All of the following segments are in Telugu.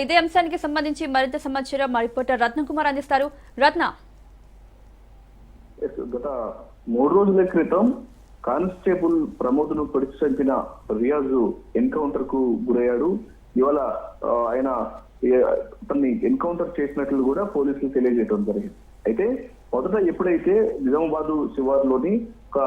ఇదే అంశానికి సంబంధించి మరింత సమాచారం మా రిపోర్టర్ రత్నకుమార్ అందిస్తారు. రత్న. గత మూడు రోజుల క్రితం కానిస్టేబుల్ ప్రమోద్ను పొడిచి చంపిన రియాజ్ ఎన్కౌంటర్కు గురయ్యాడు. ఇవాళ ఆయన అతన్ని ఎన్కౌంటర్ చేసినట్లు కూడా పోలీసులు తెలియజేయడం జరిగింది. అయితే మొదట ఎప్పుడైతే నిజామాబాద్ శివార్లోని ఒక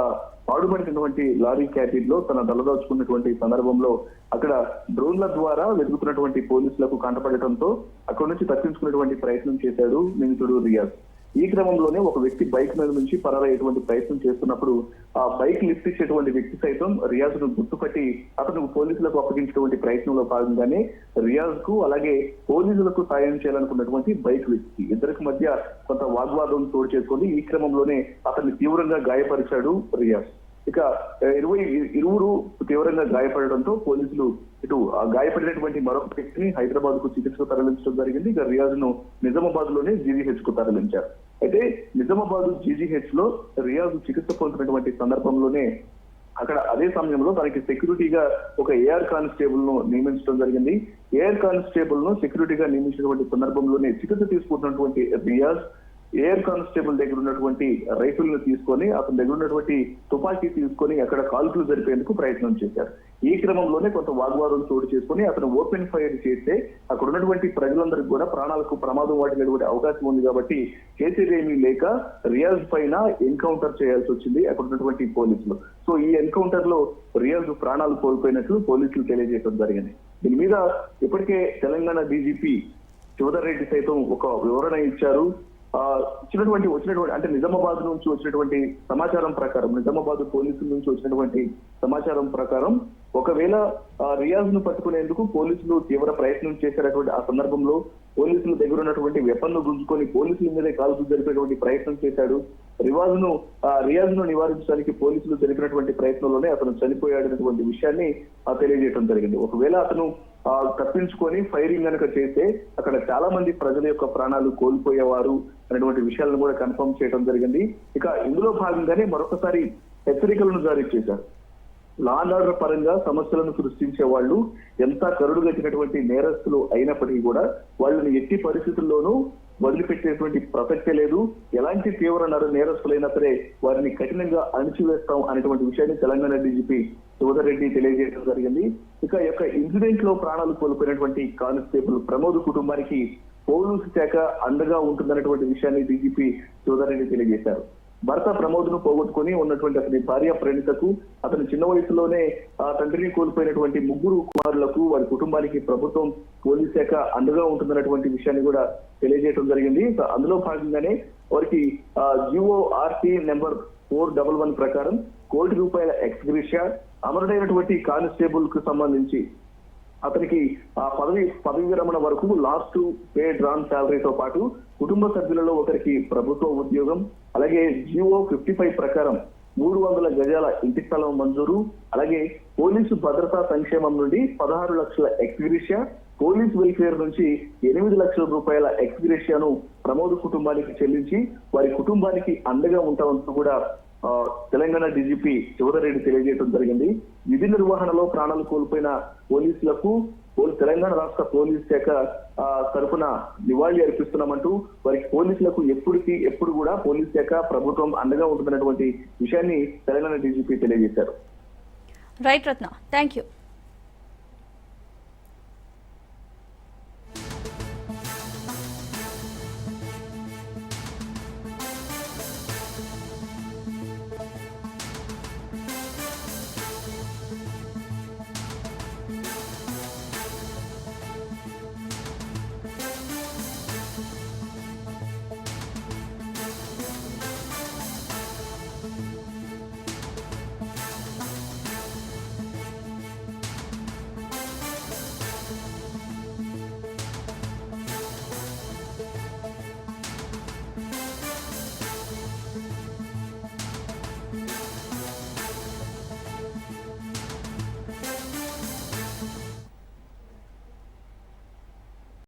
పాడుబడినటువంటి లారీ క్యాబిన్లో తన తలదాచుకున్నటువంటి సందర్భంలో అక్కడ డ్రోన్ల ద్వారా వెతుకుతున్నటువంటి పోలీసులకు కంటపడటంతో అక్కడి నుంచి తప్పించుకునేటువంటి ప్రయత్నం చేశాడు నిందితుడు రియాజ్. ఈ క్రమంలోనే ఒక వ్యక్తి బైక్ మీద నుంచి పరారయ్యేటువంటి ప్రయత్నం చేస్తున్నప్పుడు ఆ బైక్ లిఫ్ట్ ఇచ్చేటువంటి వ్యక్తి సైతం రియాజ్ను గుర్తుపట్టి అతను పోలీసులకు అప్పగించేటువంటి ప్రయత్నంలో భాగంగానే రియాజ్కు అలాగే పోలీసులకు సాయం చేయాలనుకున్నటువంటి బైక్ వ్యక్తి. ఇద్దరికి మధ్య కొంత వాగ్వాదం చోటు చేసుకొని ఈ క్రమంలోనే అతన్ని తీవ్రంగా గాయపరిచాడు రియాజ్. ఇక ఇరవై ఇరువురు తీవ్రంగా గాయపడడంతో పోలీసులు ఇటు ఆ గాయపడినటువంటి మరొక వ్యక్తిని హైదరాబాద్కు చికిత్సకు తరలించడం జరిగింది. ఇక రియాజ్ను నిజామాబాద్లోనే జీవీహెచ్కు తరలించారు. అయితే నిజామాబాద్ జీజీహెచ్లో రియాజ్ చికిత్స పొందుతున్నటువంటి సందర్భంలోనే అక్కడ అదే సమయంలో తనకి సెక్యూరిటీగా ఒక ఏఆర్ కానిస్టేబుల్ను నియమించడం జరిగింది. ఏఆర్ కానిస్టేబుల్ను సెక్యూరిటీగా నియమించినటువంటి సందర్భంలోనే చికిత్స తీసుకుంటున్నటువంటి రియాజ్ ఎయిర్ కానిస్టేబుల్ దగ్గర ఉన్నటువంటి రైఫిల్ను తీసుకొని అతని దగ్గర ఉన్నటువంటి తుపాకీ తీసుకొని అక్కడ కాల్పులు జరిపేందుకు ప్రయత్నం చేశారు. ఈ క్రమంలోనే కొంత వాగ్వాదం చోటు చేసుకొని అతను ఓపెన్ ఫైర్ చేస్తే అక్కడ ఉన్నటువంటి ప్రజలందరికీ కూడా ప్రాణాలకు ప్రమాదం వాటినటువంటి అవకాశం ఉంది కాబట్టి చేసేదేమీ లేక రియాజ్ పైన ఎన్కౌంటర్ చేయాల్సి వచ్చింది అక్కడ ఉన్నటువంటి పోలీసులు. సో ఈ ఎన్కౌంటర్లో రియాజ్ ప్రాణాలు కోల్పోయినట్లు పోలీసులు తెలియజేయడం జరిగింది. దీని మీద ఇప్పటికే తెలంగాణ డీజీపీ శివధర్ రెడ్డి సైతం ఒక వివరణ ఇచ్చారు. ఇచ్చినటువంటి వచ్చినటువంటి అంటే నిజామాబాద్ నుంచి వచ్చినటువంటి సమాచారం ప్రకారం నిజామాబాద్ పోలీసుల నుంచి వచ్చినటువంటి సమాచారం ప్రకారం ఒకవేళ రియాజ్ను పట్టుకునేందుకు పోలీసులు తీవ్ర ప్రయత్నం చేసేటటువంటి ఆ సందర్భంలో పోలీసుల దగ్గర ఉన్నటువంటి వెపన్ను గుంజుకొని పోలీసుల మీదే కాల్పులు జరిపేటువంటి ప్రయత్నం చేశాడు. రివాజ్ను ఆ, రియాజ్ను నివారించడానికి పోలీసులు జరిపినటువంటి ప్రయత్నంలోనే అతను చనిపోయాడనేటువంటి విషయాన్ని తెలియజేయడం జరిగింది. ఒకవేళ అతను తప్పించుకొని ఫైరింగ్ కనుక చేస్తే అక్కడ చాలా మంది ప్రజల యొక్క ప్రాణాలు కోల్పోయేవారు. అనేటువంటి విషయాలను కూడా కన్ఫర్మ్ చేయడం జరిగింది. ఇక ఇందులో భాగంగానే మరొకసారి హెచ్చరికలను జారీ చేశారు. లా అండ్ ఆర్డర్ పరంగా సమస్యలను సృష్టించే వాళ్ళు ఎంత కరుడుగట్టినటువంటి నేరస్తులు అయినప్పటికీ కూడా వాళ్ళని ఎట్టి పరిస్థితుల్లోనూ వదిలిపెట్టేటువంటి ప్రసక్తే లేదు. ఎలాంటి తీవ్ర నర నేరస్తులైనా సరే వారిని కఠినంగా అణిచివేస్తాం అనేటువంటి విషయాన్ని తెలంగాణ డీజీపీ శివధర్ రెడ్డి తెలియజేయడం జరిగింది. ఇక యొక్క ఇన్సిడెంట్లో ప్రాణాలు కోల్పోయినటువంటి కానిస్టేబుల్ ప్రమోద్ కుటుంబానికి పోలీసు శాఖ అండగా ఉంటుందన్నటువంటి విషయాన్ని డీజీపీ శివధర్ తెలియజేశారు. భర్త ప్రమోద్ను పోగొట్టుకుని ఉన్నటువంటి అతని భార్య ప్రణితకు అతను చిన్న వయసులోనే ఆ తండ్రిని కోల్పోయినటువంటి ముగ్గురు కుమారులకు వారి కుటుంబానికి ప్రభుత్వం పోలీస్ శాఖ అండగా ఉంటుందన్నటువంటి విషయాన్ని కూడా తెలియజేయడం జరిగింది. అందులో భాగంగానే వారికి GO RT number four double one ప్రకారం కోటి రూపాయల ఎక్స్గ్రిషియా అమరుడైనటువంటి కానిస్టేబుల్కు సంబంధించి అతనికి ఆ పదవి పదవి విరమణ వరకు లాస్ట్ పే డ్రాన్ శాలరీతో పాటు కుటుంబ సభ్యులలో ఒకరికి ప్రభుత్వ ఉద్యోగం అలాగే జియో ఫిఫ్టీ ఫైవ్ ప్రకారం మూడు వందల గజాల ఇంటి స్థలం మంజూరు అలాగే పోలీసు భద్రతా సంక్షేమం నుండి పదహారు లక్షల ఎక్స్గ్రిషియా పోలీస్ వెల్ఫేర్ నుంచి ఎనిమిది లక్షల రూపాయల ఎక్స్గ్రేషియాను ప్రమోద్ కుటుంబానికి చెల్లించి వారి కుటుంబానికి అండగా ఉంటామంటూ కూడా తెలంగాణ డీజీపీ శివధరెడ్డి తెలియజేయడం జరిగింది. విధి నిర్వహణలో ప్రాణాలు కోల్పోయిన పోలీసులకు తెలంగాణ రాష్ట్ర పోలీస్ శాఖ తరఫున నివాళి అర్పిస్తున్నామంటూ వారికి పోలీసులకు ఎప్పటికీ ఎప్పుడు కూడా పోలీస్ శాఖ ప్రభుత్వం అండగా ఉంటుందన్నటువంటి విషయాన్ని తెలంగాణ డీజీపీ తెలియజేశారు. Right Ratna thank you